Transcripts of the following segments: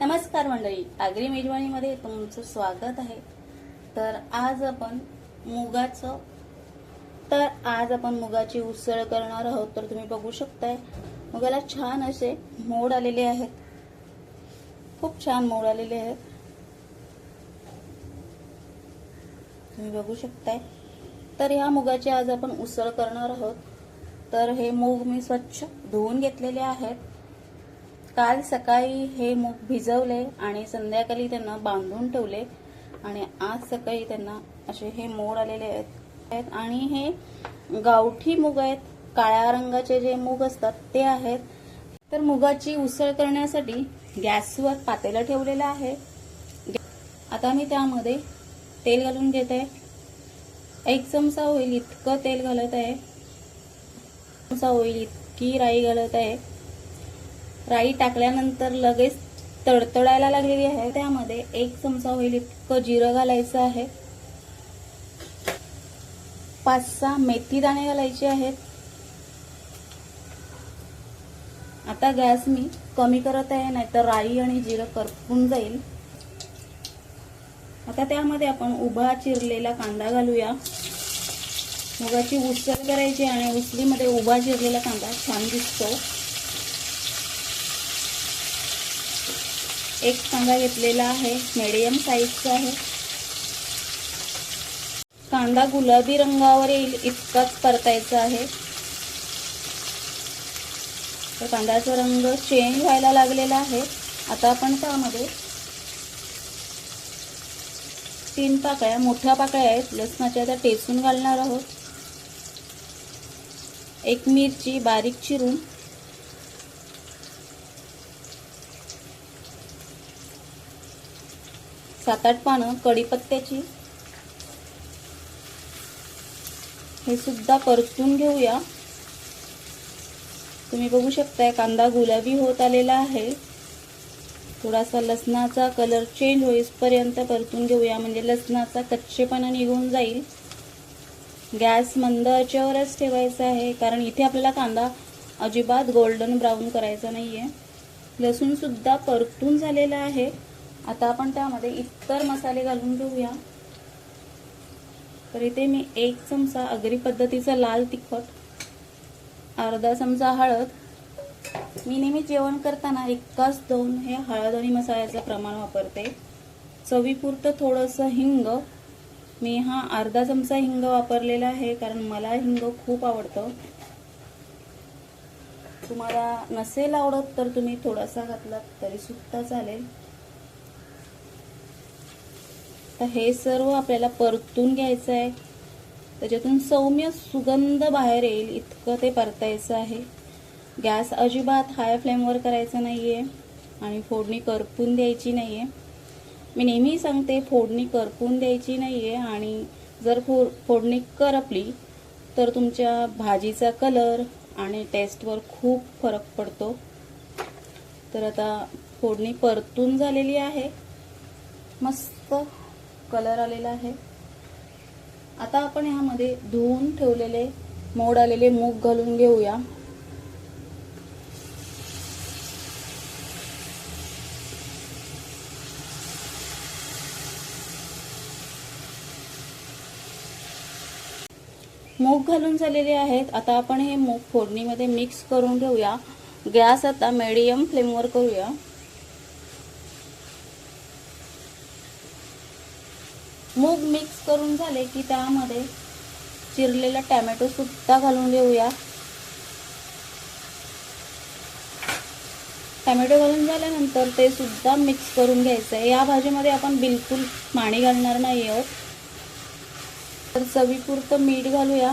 नमस्कार मंडळी आगरी मेजवानीमध्ये तुमचं स्वागत आहे. तर आज आपण मुगाचं तर आज आपण मुगाची उसळ करणार आहोत. तर तुम्ही बघू शकताय मुगाला छान असे मोड आलेले आहेत. खूप छान मोड आलेले आहेत. तुम्ही बघू शकताय. तर ह्या मुगाची आज आपण उसळ करणार आहोत. तर हे मूग मी स्वच्छ धुवून घेतलेले आहेत. काल सकाळी हे मूग भिजवले आणि संध्याकाळी त्यांना बांधून ठेवले. आणि आज सकाळी त्यांना असे हे मोड आलेले आहेत. आहेत आणि हे गावठी मूग आहेत. काळ्या रंगाचे जे मूग असतात ते आहेत. तर मुगाची उसळ करण्यासाठी गॅसवर पातेलं ठेवलेलं आहे. आता मी त्यामध्ये तेल घालून घेते. एक चमचा होईल इतकं तेल घालत आहे. चमचा होईल इतकी राई घालत आहे. राई टाकल्यानंतर लगेच तडतडायला लागलेली आहे. त्यामध्ये एक चमचा होईल इतकं जिरं घालायचं आहे. पाच सहा मेथी दाणे घालायचे आहेत. आता गॅस मी कमी करत आहे नाहीतर राई आणि जिरं करपून जाईल. आता त्यामध्ये आपण उभा चिरलेला कांदा घालूया. मुगाची उचल करायची आणि उचलीमध्ये उभा चिरलेला कांदा छान दिसतो. एक कांदा घेतलेला आहे. मीडियम साईजचा आहे. कांदा गुलाबी रंगावर येईल इतकाच परतायचा आहे. तर कांद्याचा रंग चेंज व्हायला लागलेला आहे. आता आपण त्यामध्ये तीन पाकळ्या मोठ्या पाकळ्या आहेत. लसणाच्या त्या टेचून घालणार आहोत. एक मिरची बारीक चिरून सात आठ पानं कढीपत्त्याची हे सुद्धा परतून घेऊया. तुम्ही बघू शकताय कांदा गुलाबी होत आलेला आहे. थोडासा लसणाचा कलर चेंज होईपर्यंत परतून घेऊया. म्हणजे लसणाचा कच्चेपणा निघून जाईल. गॅस मंद याच्यावरच ठेवायचा आहे. कारण इथे आपल्याला कांदा अजिबात गोल्डन ब्राऊन करायचा नाही आहे लसूणसुद्धा परतून झालेला आहे. आता आपण त्यामध्ये इतर मसाले घालून घेऊया. तर इथे मी एक चमचा अगरी पद्धतीचा लाल तिखट अर्धा चमचा हळद. मी नेहमी जेवण करताना एकाच दोन हे हळद आणि मसाल्याचं प्रमाण वापरते. चवीपुरतं थोडंसं हिंग. मी हा अर्धा चमचा हिंग वापरलेला आहे कारण मला हिंग खूप आवडतं. तुम्हाला नसेल आवडत तर तुम्ही थोडासा घातलात तरी सुद्धा चालेल. तर हे सर्व आपल्याला परतून घ्यायचं आहे. त्याच्यातून सौम्य सुगंध बाहेर येईल इतकं ते परतायचं आहे. गॅस अजिबात हाय फ्लेमवर करायचा नाही आहे आणि फोडणी करपून द्यायची नाही आहे मी नेहमी सांगते फोडणी करपून द्यायची नाही आहे आणि जर फो फोडणी करपली तर तुमच्या भाजीचा कलर आणि टेस्टवर खूप फरक पडतो. तर आता फोडणी परतून झालेली आहे. मस्त. कलर आलेला आहे. आता आपण ह्यामध्ये धुवून ठेवलेले मोड आलेले मूग घालून घेऊया. मूग घालून झालेले आहेत. आता आपण हे मूग फोडणीमध्ये मिक्स करून घेऊया. गॅस आता मीडियम फ्लेमवर करूया. मूग मिक्स करून झाले की त्यामध्ये चिरलेला टॅमॅटो सुद्धा घालून घेऊया. टॅमॅटो घालून झाल्यानंतर ते सुद्धा मिक्स करून घ्यायचं आहे. या भाजीमध्ये आपण बिलकुल पाणी घालणार नाही आहोत. तर चवीपुरतं मीठ घालूया.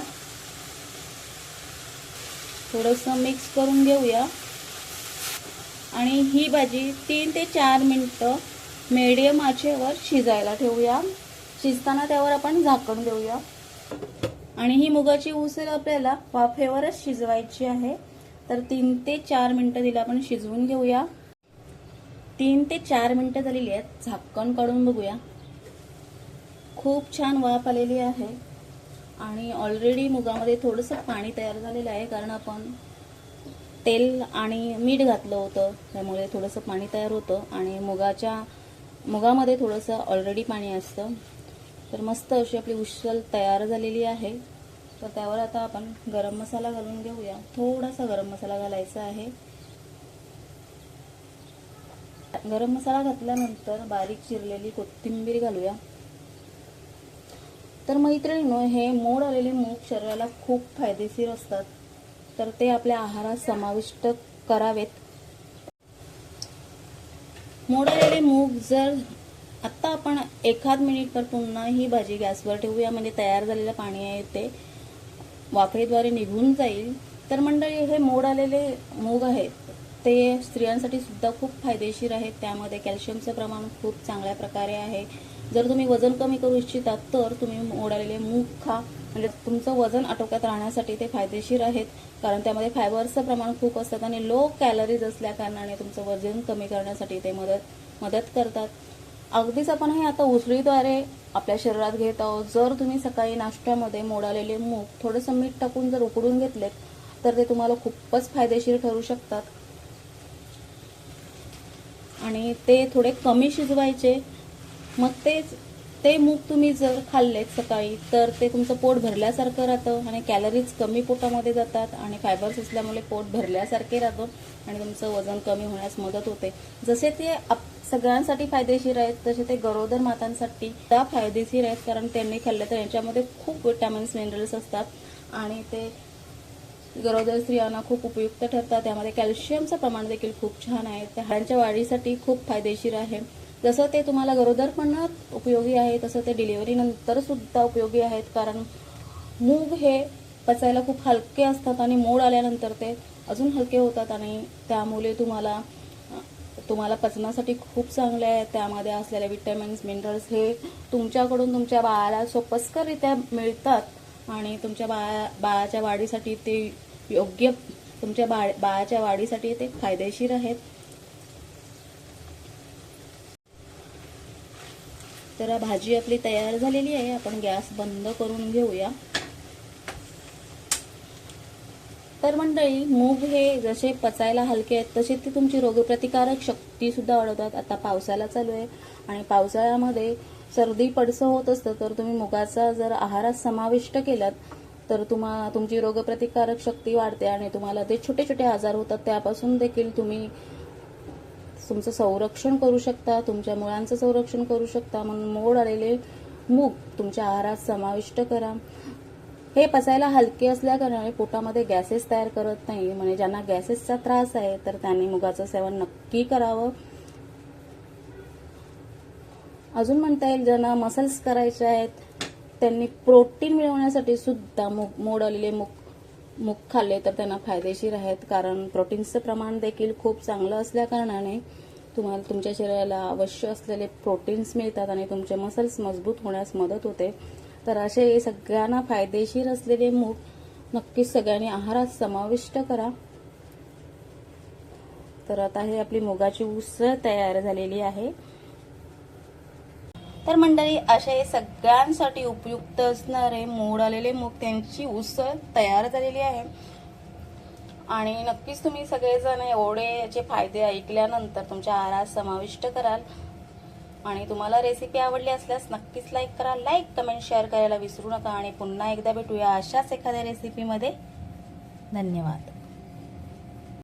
थोडंसं मिक्स करून घेऊया. आणि ही भाजी तीन ते चार मिनटं मीडियम आचेवर शिजायला ठेवूया. शिजताना त्यावर आपण झाकण देऊया. आणि ही मुगाची उसळ आपल्याला वाफेवरच शिजवायची आहे. तर तीन ते चार मिनटं तिला आपण शिजवून घेऊया. तीन ते चार मिनटं झालेली आहेत. झाकण काढून बघूया. खूप छान वाफ आलेली आहे. आणि ऑलरेडी मुगामध्ये थोडंसं पाणी तयार झालेलं आहे कारण आपण तेल आणि मीठ घातलं होतं. त्यामुळे थोडंसं पाणी तयार होतं. आणि मुगाच्या मुगामध्ये थोडंसं ऑलरेडी पाणी असतं. तर मस्त अशी आपली उशल तयार झालेली आहे. तर त्यावर आता आपण गरम मसाला घालून घेऊया. थोडासा गरम मसाला घालायचा आहे. गरम मसाला घातल्यानंतर बारीक चिरलेली कोथिंबीर घालूया. तर मैत्रिणीनो हे मोड आलेले मूग शरीराला खूप फायदेशीर असतात. तर ते आपल्या आहारात समाविष्ट करावेत. मोड आलेले मूग जर आत्ता आपण एखाद मिनिटभर पुन्हा ही भाजी गॅसवर ठेवूया. म्हणजे तयार झालेलं पाणी आहे ते वाफेद्वारे निघून जाईल. तर मंडळी हे मोड आलेले मूग आहेत. ते स्त्रियांसाठी सुद्धा खूप फायदेशीर आहेत. त्यामध्ये कॅल्शियमचं प्रमाण खूप चांगल्या प्रकारे आहे. जर तुम्ही वजन कमी करू इच्छिता तर तुम्ही मोड आलेले मूग खा. म्हणजे तुमचं वजन आटोक्यात राहण्यासाठी ते फायदेशीर आहेत. कारण त्यामध्ये फायबरचं प्रमाण खूप असतात आणि लो कॅलरीज असल्या कारणाने तुमचं वजन कमी करण्यासाठी ते मदत मदत करतात. अगदीच आपण हे आता उसळीद्वारे आपल्या शरीरात घेत आहोत. जर तुम्ही सकाळी नाश्त्यामध्ये मोडालेले मूग थोडंसं मीठ टाकून जर उकडून घेतलेत तर ते तुम्हाला खूपच फायदेशीर ठरू शकतात. आणि ते थोडे कमी शिजवायचे. मग तेच ते मूग तुम्ही जर खाल्लेत सकाळी तर ते तुमचं पोट भरल्यासारखं राहतं आणि कॅलरीज कमी पोटामध्ये जातात आणि फायबर्स असल्यामुळे पोट भरल्यासारखे राहतं आणि तुमचं वजन कमी होण्यास मदत होते. जसे ते आप- सगळ्यांसाठी फायदेशीर आहेत. तसे ते गरोदर मातांसाठी त्या फायदेशीर आहेत कारण त्यांनी खाल्लं तर यांच्यामध्ये खूप विटॅमिन्स मिनरल्स असतात आणि ते गरोदर स्त्रियांना खूप उपयुक्त ठरतात. त्यामध्ये कॅल्शियमचं प्रमाण देखील खूप छान आहे. ते हाडांच्या वाढीसाठी खूप फायदेशीर आहे. जसं ते तुम्हाला गरोदरपणात उपयोगी आहे तसं ते डिलिव्हरीनंतर सुद्धा उपयोगी आहेत कारण मूग हे पचायला खूप हलके असतात आणि मोड आल्यानंतर ते अजून हलके होतात आणि त्यामुळे तुम्हाला तुम्हाला पचनासाठी खूप चांगले आहे त्यामध्ये असलेले विटॅमिन्स मिनरल्स हे तुमच्याकडून तुमच्या बाळाला सोपस्कररित्या मिळतात आणि तुमच्या बाळा बाळाच्या वाढीसाठी ते योग्य तुमच्या बाळ बाळाच्या वाढीसाठी ते फायदेशीर आहेत. तर भाजी आपली तयार झालेली आहे. आपण गॅस बंद करून घेऊया. तर मंडळी मूग हे जसे पचायला हलके आहेत तसे ते तुमची रोगप्रतिकारक शक्ती सुद्धा वाढवतात. आता पावसाला चालू आहे आणि पावसाळ्यामध्ये सर्दी पडसं होत असतं तर तुम्ही मुगाचा जर आहारात समाविष्ट केलात तर तुम्हा तुमची रोगप्रतिकारक शक्ती वाढते आणि तुम्हाला ते छोटे छोटे आजार होतात. त्यापासून देखील तुम्ही तुमचं संरक्षण करू शकता तुमच्या मुळांचं संरक्षण करू शकता. म्हणून मोड आलेले मूग तुमच्या आहारात समाविष्ट करा. हे पचायला हलके असल्याकारणाने पोटामध्ये गॅसेस तयार करत नाही. म्हणजे ज्यांना गॅसेसचा त्रास आहे तर त्यांनी मुगाचं सेवन नक्की करावं. अजून म्हणता येईल ज्यांना मसल्स करायचे आहेत त्यांनी प्रोटीन मिळवण्यासाठी सुद्धा मूग मोड आलेले मूग मूग खाल्ले तर त्यांना फायदेशीर आहेत. कारण प्रोटीन्सचं प्रमाण देखील खूप चांगलं असल्याकारणाने तुम्हाला तुमच्या शरीराला अवश्य असलेले प्रोटीन्स मिळतात आणि तुमचे मसल्स मजबूत होण्यास मदत होते. तर असे सगळ्यांना फायदेशीर असलेले मूग नक्कीच सगळ्यांनी आहारात समाविष्ट करा. तर आता हे आपली मुगाची उसळ तयार झालेली आहे. तर मंडळी असे सगळ्यांसाठी उपयुक्त असणारे मोड आलेले मूग त्यांची उसळ तयार झालेली आहे. आणि नक्कीच तुम्ही सगळेजण एवढे याचे फायदे ऐकल्यानंतर तुमच्या आहारात समाविष्ट कराल. आणि तुम्हाला रेसिपी आवडली असल्यास नक्कीच लाईक करा. लाईक कमेंट शेअर करायला विसरू नका. आणि पुन्हा एकदा भेटूया अशाच एखाद्या रेसिपीमध्ये धन्यवाद.